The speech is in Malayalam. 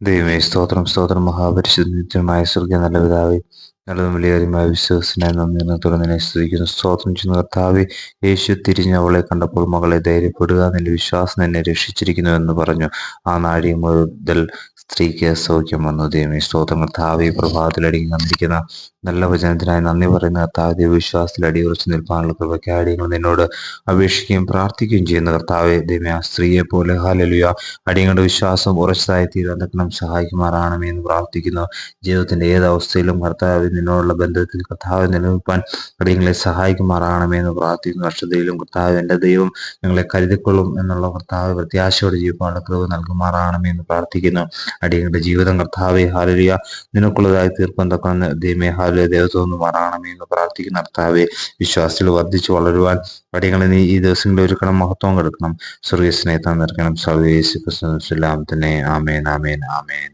ദൈവമേ സ്തോത്രം സ്തോത്രം മഹാപരിശുദ്ധമായ സ്വർഗ നല്ല പിതാവേ. നല്ലതും വലിയ വിശ്വസനായി നന്ദി തുറന്നതിനെ സ്തുതിക്കുന്നു. സ്തോത്രം ചെയ്യുന്ന കർത്താവ്. യേശു തിരിഞ്ഞ് അവളെ കണ്ടപ്പോൾ മകളെ ധൈര്യപ്പെടുക നിന്റെ വിശ്വാസം എന്നെ രക്ഷിച്ചിരിക്കുന്നു എന്ന് പറഞ്ഞു. ആ നാഴി മുതൽ സ്ത്രീക്ക് സൗഖ്യം വന്നു. ദൈവമേ സ്തോത്രം കർത്താവെ. പ്രഭാതത്തിലടി വന്നിരിക്കുന്ന നല്ല വചനത്തിനായി നന്ദി പറയുന്ന കർത്താവ്. ദൈവവിശ്വാസത്തിൽ അടിയുറച്ച് നിൽപ്പാനുള്ള കൃപയ്ക്ക് അടിയങ്ങൾ നിന്നോട് അപേക്ഷിക്കുകയും പ്രാർത്ഥിക്കുകയും ചെയ്യുന്ന കർത്താവെ. ദൈവമേ ആ സ്ത്രീയെ പോലെ ഹാലലുയ അടിയങ്ങളുടെ വിശ്വാസം ഉറച്ചതായി തീരാൻ സഹായിക്കുമാറാണമേ എന്ന് പ്രാർത്ഥിക്കുന്നു. ജീവിതത്തിന്റെ ഏത് അവസ്ഥയിലും കർത്താവ് നിന്നോടുള്ള ബന്ധത്തിൽ കർത്താവ് നിലനിൽപ്പാൻ അടിയങ്ങളെ സഹായിക്കുമാറാകണമേ എന്ന് പ്രാർത്ഥിക്കുന്നു. വർഷതയിലും കർത്താവ് എന്റെ ദൈവം ഞങ്ങളെ കരുതിക്കൊള്ളും എന്നുള്ള കർത്താവ് പ്രത്യാശയോടെ ജീവിക്കാനുള്ള കൃപ നൽകുമാറാകണമേ എന്ന് പ്രാർത്ഥിക്കുന്നു. അടിയങ്ങളുടെ ജീവിതം കർത്താവെ ഹാലരിയ നിനക്കുള്ളതായി തീർക്കാൻ തക്കുന്ന ദൈവമേ ഹാലിയ ദേവത്വം മാറാണമേ എന്ന് പ്രാർത്ഥിക്കുന്ന കർത്താവെ. വിശ്വാസത്തിൽ വർദ്ധിച്ചു വളരുവാൻ അടിയങ്ങളെ നീ ഈ ദിവസങ്ങളിൽ ഒരുക്കണം മഹത്വം കൊടുക്കണം. സ്വർഗീയ സ്നേഹം നിറക്കണം സർവേശ് തന്നെ ആമേൻ ആമേൻ ആമേൻ.